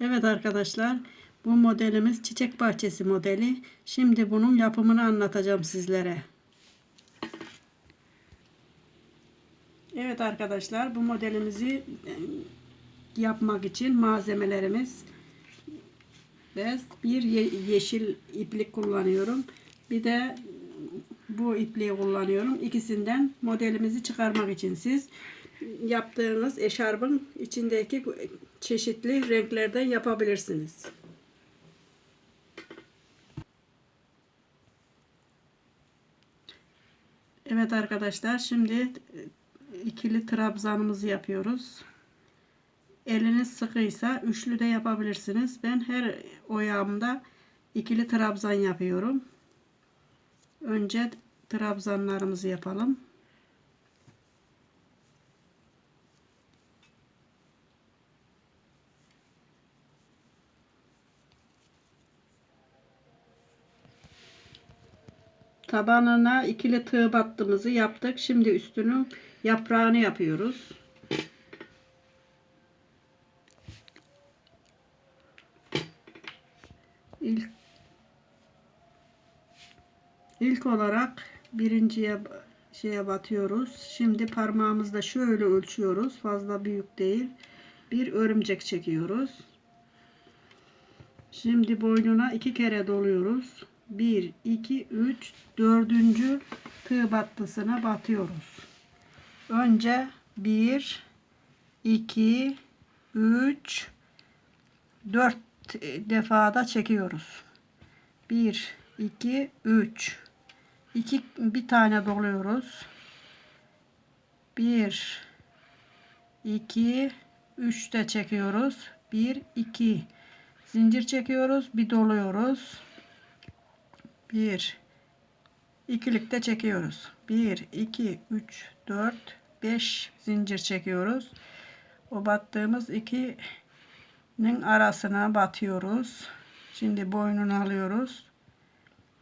Evet arkadaşlar bu modelimiz çiçek bahçesi modeli. Şimdi bunun yapımını anlatacağım sizlere. Evet arkadaşlar bu modelimizi e, yapmak için malzemelerimiz ve bir ye- yeşil iplik kullanıyorum. Bir de bu ipliği kullanıyorum. İkisinden modelimizi çıkarmak için siz yaptığınız eşarbın içindeki çeşitli renklerden yapabilirsiniz. Evet arkadaşlar şimdi ikili trabzanımızı yapıyoruz. Eliniz sıkıysa üçlü de yapabilirsiniz. Ben her oyağımda ikili trabzan yapıyorum. Önce trabzanlarımızı yapalım. Tabanına ikili tığ battığımızı yaptık. Şimdi üstünün yaprağını yapıyoruz. İlk İlk olarak birinciye şeye batıyoruz. Şimdi parmağımızda şöyle ölçüyoruz. Fazla büyük değil. Bir örümcek çekiyoruz. Şimdi boynuna iki kere doluyoruz. 1, 2, 3, dördüncü tığ battısına batıyoruz. Önce 1, 2, 3, 4 defada çekiyoruz. 1, 2, 3. 2 bir tane doluyoruz. 1 2 3 de çekiyoruz. 1 2 zincir çekiyoruz. Bir doluyoruz. 1 ikilikte çekiyoruz. 1 2 3 4 5 zincir çekiyoruz. O battığımız ikinin arasına batıyoruz. Şimdi boynunu alıyoruz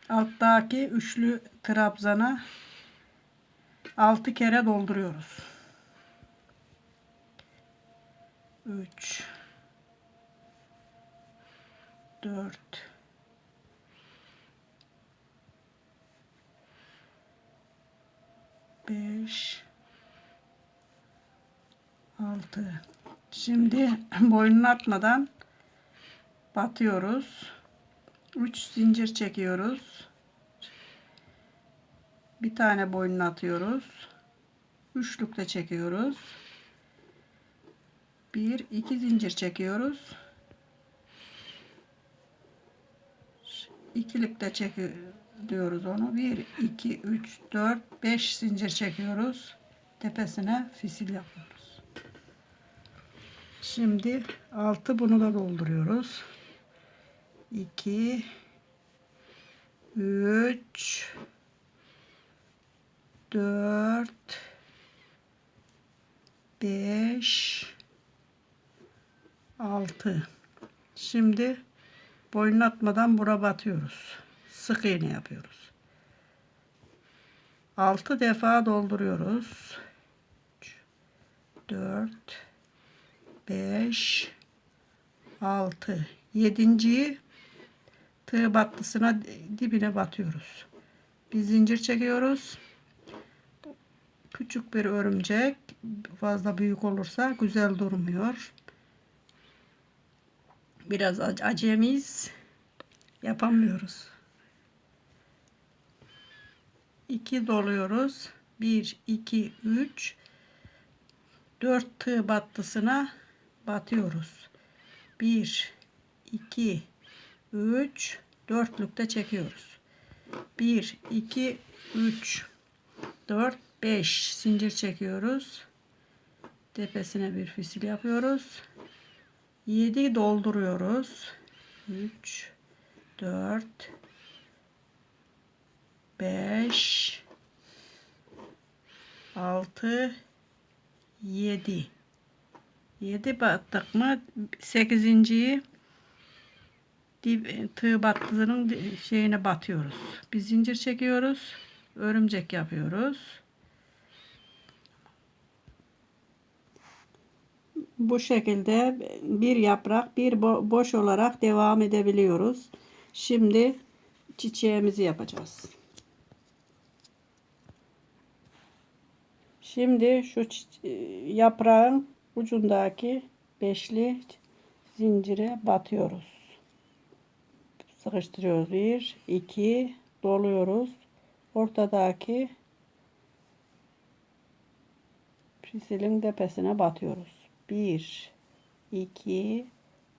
alttaki üçlü trabzana 6 kere dolduruyoruz. 3 4 5 6 Şimdi boynunu atmadan batıyoruz. 3 zincir çekiyoruz. Bir tane boynuna atıyoruz. Üçlükle çekiyoruz. Bir, iki zincir çekiyoruz. İkilikle çekiyoruz onu. Bir, iki, üç, dört, beş zincir çekiyoruz. Tepesine fisil yapıyoruz. Şimdi altı bunu da dolduruyoruz. 2 3 4 5 6 Şimdi boyun atmadan bura batıyoruz. Sık iğne yapıyoruz. 6 defa dolduruyoruz. 3 4 5 6 Yedinciyi tığ battısına dibine batıyoruz. Bir zincir çekiyoruz. Küçük bir örümcek fazla büyük olursa güzel durmuyor. Biraz acemiyiz. Yapamıyoruz. 2 doluyoruz. 1 2 3 4 tığ battısına batıyoruz. 1 2 3 dörtlükte çekiyoruz. 1 2 3 4 5 zincir çekiyoruz. Tepesine bir fisil yapıyoruz. 7 dolduruyoruz. 3 4 5 6 7 7 battık mı 8.yi dip, tığ battığının şeyine batıyoruz. Bir zincir çekiyoruz. Örümcek yapıyoruz. Bu şekilde bir yaprak bir bo- boş olarak devam edebiliyoruz. Şimdi çiçeğimizi yapacağız. Şimdi şu yaprağın ucundaki beşli zincire batıyoruz. Sıkıştırıyoruz. Bir, iki, doluyoruz. Ortadaki pisilin tepesine batıyoruz. Bir, iki,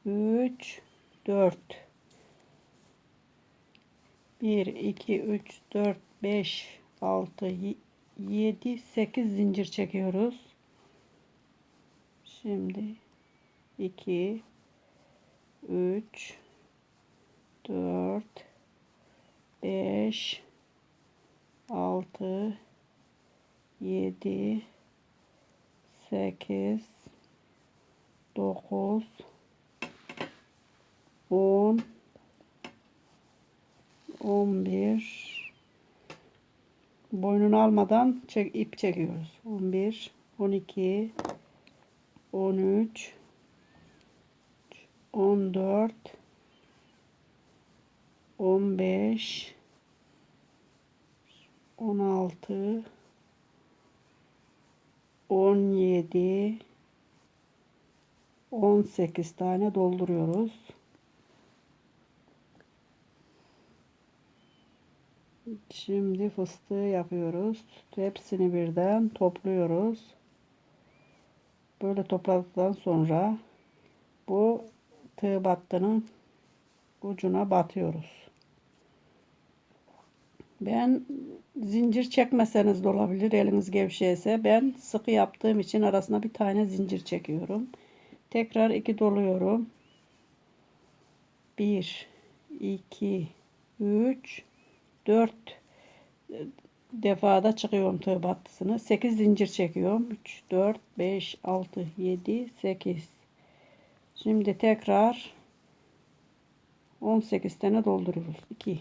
üç, dört. Bir, iki, üç, dört, beş, altı, y- yedi, sekiz zincir çekiyoruz. Şimdi iki, üç, dört, beş, altı, yedi, sekiz, dokuz, on, on bir. Boynunu almadan çek, ip çekiyoruz. On bir, on iki, on üç, on dört, on beş, on altı, 17 18 tane dolduruyoruz. Şimdi fıstığı yapıyoruz. Hepsini birden topluyoruz. Böyle topladıktan sonra bu tığ battının ucuna batıyoruz. Ben zincir çekmeseniz de olabilir eliniz gevşeyse. Ben sıkı yaptığım için arasına bir tane zincir çekiyorum. Tekrar iki doluyorum. 1 2 3 4 defada çıkıyorum tığ battısını. 8 zincir çekiyorum. 3 4 5 6 7 8 Şimdi tekrar 18 tane dolduruyoruz. 2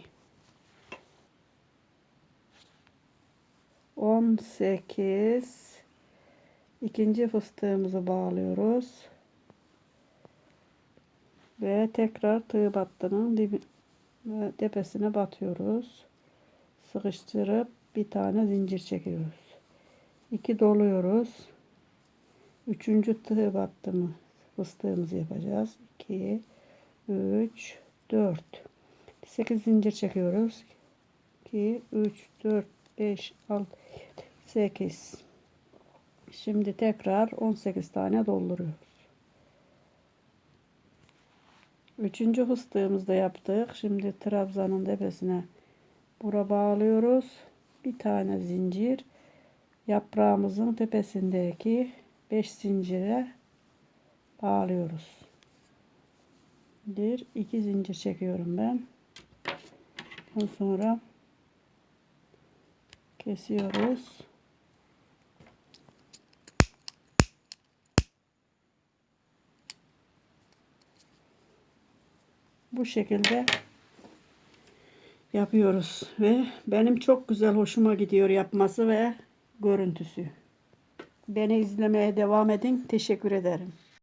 18 ikinci fıstığımızı bağlıyoruz ve tekrar tığ battının dibi tepesine batıyoruz sıkıştırıp bir tane zincir çekiyoruz. 2 doluyoruz. Üçüncü tığ battımı fıstığımızı yapacağız. 2 3 4 8 zincir çekiyoruz. 2 3 4 5 6 8 şimdi tekrar 18 tane dolduruyoruz. Üçüncü fıstığımızı da yaptık. Şimdi trabzanın tepesine bura bağlıyoruz. Bir tane zincir yaprağımızın tepesindeki 5 zincire bağlıyoruz. Bir iki zincir çekiyorum ben. Ondan sonra kesiyoruz. Bu şekilde yapıyoruz ve benim çok güzel hoşuma gidiyor yapması ve görüntüsü. Beni izlemeye devam edin. Teşekkür ederim.